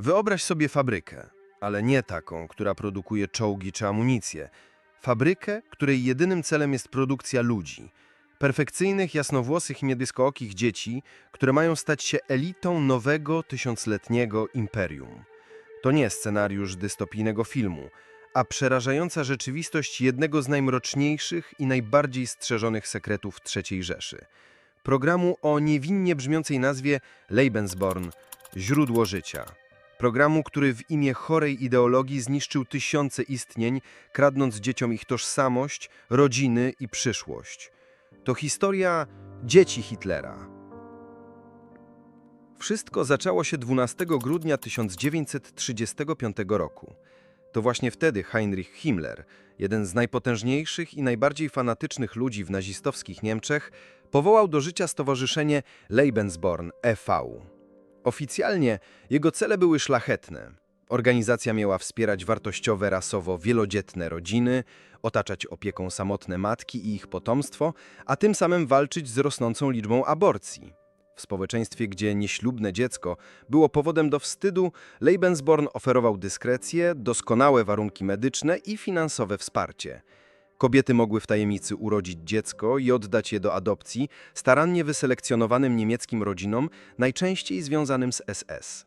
Wyobraź sobie fabrykę, ale nie taką, która produkuje czołgi czy amunicję. Fabrykę, której jedynym celem jest produkcja ludzi. Perfekcyjnych, jasnowłosych i niebieskookich dzieci, które mają stać się elitą nowego, tysiącletniego imperium. To nie scenariusz dystopijnego filmu, a przerażająca rzeczywistość jednego z najmroczniejszych i najbardziej strzeżonych sekretów III Rzeszy. Programu o niewinnie brzmiącej nazwie Lebensborn – Źródło życia. Programu, który w imię chorej ideologii zniszczył tysiące istnień, kradnąc dzieciom ich tożsamość, rodziny i przyszłość. To historia dzieci Hitlera. Wszystko zaczęło się 12 grudnia 1935 roku. To właśnie wtedy Heinrich Himmler, jeden z najpotężniejszych i najbardziej fanatycznych ludzi w nazistowskich Niemczech, powołał do życia stowarzyszenie Lebensborn e.V. Oficjalnie jego cele były szlachetne. Organizacja miała wspierać wartościowe, rasowo wielodzietne rodziny, otaczać opieką samotne matki i ich potomstwo, a tym samym walczyć z rosnącą liczbą aborcji. W społeczeństwie, gdzie nieślubne dziecko było powodem do wstydu, Lebensborn oferował dyskrecję, doskonałe warunki medyczne i finansowe wsparcie. Kobiety mogły w tajemnicy urodzić dziecko i oddać je do adopcji starannie wyselekcjonowanym niemieckim rodzinom, najczęściej związanym z SS.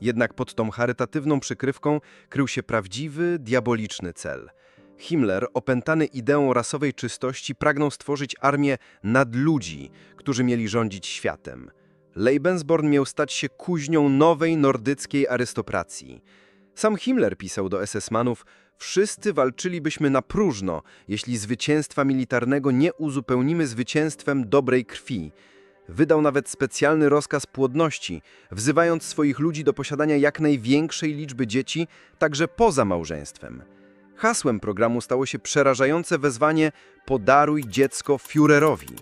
Jednak pod tą charytatywną przykrywką krył się prawdziwy, diaboliczny cel. Himmler, opętany ideą rasowej czystości, pragnął stworzyć armię nadludzi, którzy mieli rządzić światem. Lebensborn miał stać się kuźnią nowej nordyckiej arystokracji. Sam Himmler pisał do SS-manów, wszyscy walczylibyśmy na próżno, jeśli zwycięstwa militarnego nie uzupełnimy zwycięstwem dobrej krwi. Wydał nawet specjalny rozkaz płodności, wzywając swoich ludzi do posiadania jak największej liczby dzieci, także poza małżeństwem. Hasłem programu stało się przerażające wezwanie Podaruj dziecko Führerowi.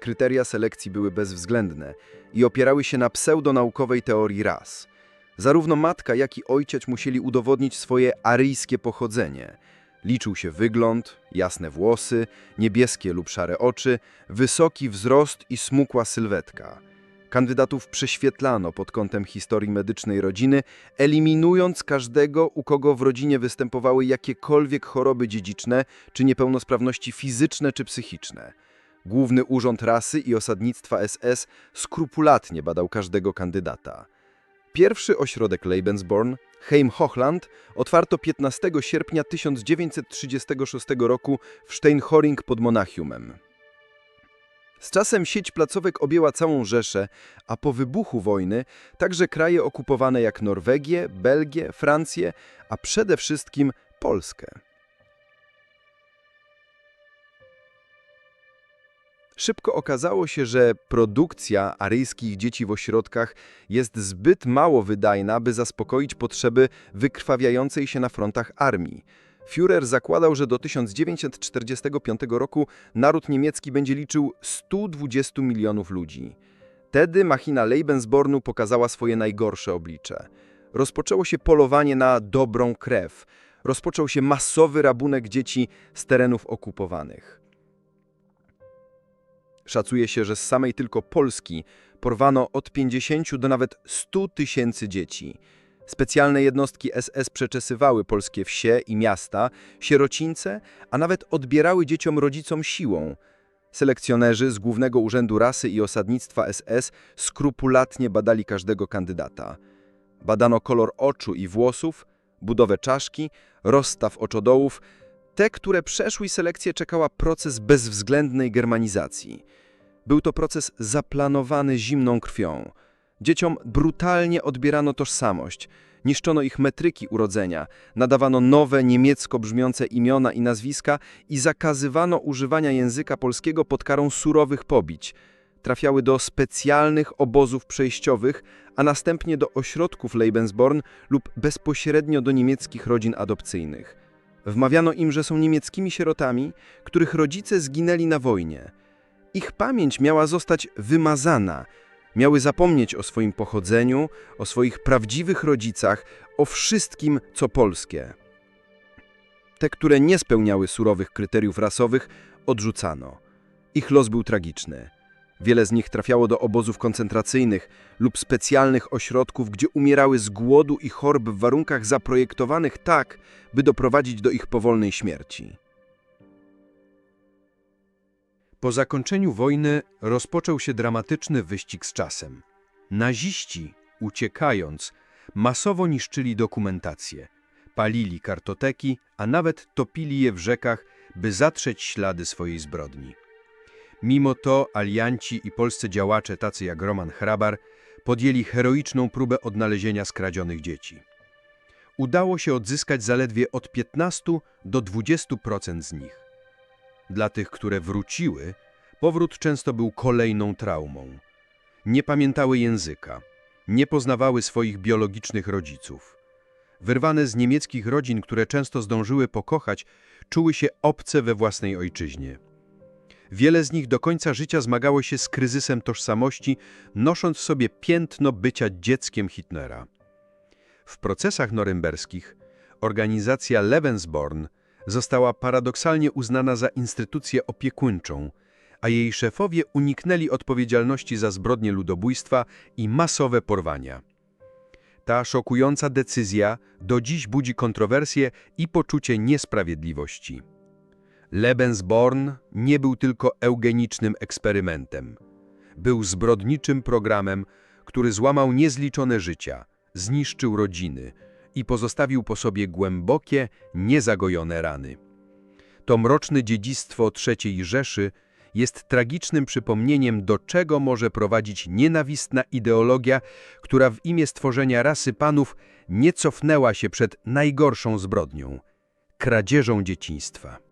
Kryteria selekcji były bezwzględne i opierały się na pseudonaukowej teorii ras. Zarówno matka, jak i ojciec musieli udowodnić swoje aryjskie pochodzenie. Liczył się wygląd, jasne włosy, niebieskie lub szare oczy, wysoki wzrost i smukła sylwetka. Kandydatów prześwietlano pod kątem historii medycznej rodziny, eliminując każdego, u kogo w rodzinie występowały jakiekolwiek choroby dziedziczne czy niepełnosprawności fizyczne czy psychiczne. Główny Urząd Rasy i Osadnictwa SS skrupulatnie badał każdego kandydata. Pierwszy ośrodek Lebensborn, Heim Hochland, otwarto 15 sierpnia 1936 roku w Steinhoring pod Monachiumem. Z czasem sieć placówek objęła całą Rzeszę, a po wybuchu wojny także kraje okupowane jak Norwegię, Belgię, Francję, a przede wszystkim Polskę. Szybko okazało się, że produkcja aryjskich dzieci w ośrodkach jest zbyt mało wydajna, by zaspokoić potrzeby wykrwawiającej się na frontach armii. Führer zakładał, że do 1945 roku naród niemiecki będzie liczył 120 milionów ludzi. Tedy machina Lebensbornu pokazała swoje najgorsze oblicze. Rozpoczęło się polowanie na dobrą krew. Rozpoczął się masowy rabunek dzieci z terenów okupowanych. Szacuje się, że z samej tylko Polski porwano od 50 do nawet 100 tysięcy dzieci. Specjalne jednostki SS przeczesywały polskie wsie i miasta, sierocińce, a nawet odbierały dzieciom rodzicom siłą. Selekcjonerzy z Głównego Urzędu Rasy i Osadnictwa SS skrupulatnie badali każdego kandydata. Badano kolor oczu i włosów, budowę czaszki, rozstaw oczodołów. Te, które przeszły selekcję, czekała proces bezwzględnej germanizacji. Był to proces zaplanowany zimną krwią. Dzieciom brutalnie odbierano tożsamość, niszczono ich metryki urodzenia, nadawano nowe niemiecko brzmiące imiona i nazwiska i zakazywano używania języka polskiego pod karą surowych pobić. Trafiały do specjalnych obozów przejściowych, a następnie do ośrodków Lebensborn lub bezpośrednio do niemieckich rodzin adopcyjnych. Wmawiano im, że są niemieckimi sierotami, których rodzice zginęli na wojnie. Ich pamięć miała zostać wymazana, miały zapomnieć o swoim pochodzeniu, o swoich prawdziwych rodzicach, o wszystkim, co polskie. Te, które nie spełniały surowych kryteriów rasowych, odrzucano. Ich los był tragiczny. Wiele z nich trafiało do obozów koncentracyjnych lub specjalnych ośrodków, gdzie umierały z głodu i chorób w warunkach zaprojektowanych tak, by doprowadzić do ich powolnej śmierci. Po zakończeniu wojny rozpoczął się dramatyczny wyścig z czasem. Naziści, uciekając, masowo niszczyli dokumentację, palili kartoteki, a nawet topili je w rzekach, by zatrzeć ślady swojej zbrodni. Mimo to alianci i polscy działacze, tacy jak Roman Hrabar, podjęli heroiczną próbę odnalezienia skradzionych dzieci. Udało się odzyskać zaledwie od 15 do 20% z nich. Dla tych, które wróciły, powrót często był kolejną traumą. Nie pamiętały języka, nie poznawały swoich biologicznych rodziców. Wyrwane z niemieckich rodzin, które często zdążyły pokochać, czuły się obce we własnej ojczyźnie. Wiele z nich do końca życia zmagało się z kryzysem tożsamości, nosząc w sobie piętno bycia dzieckiem Hitlera. W procesach norymberskich organizacja Lebensborn została paradoksalnie uznana za instytucję opiekuńczą, a jej szefowie uniknęli odpowiedzialności za zbrodnie ludobójstwa i masowe porwania. Ta szokująca decyzja do dziś budzi kontrowersje i poczucie niesprawiedliwości. Lebensborn nie był tylko eugenicznym eksperymentem. Był zbrodniczym programem, który złamał niezliczone życia, zniszczył rodziny i pozostawił po sobie głębokie, niezagojone rany. To mroczne dziedzictwo III Rzeszy jest tragicznym przypomnieniem, do czego może prowadzić nienawistna ideologia, która w imię stworzenia rasy panów nie cofnęła się przed najgorszą zbrodnią – kradzieżą dzieciństwa.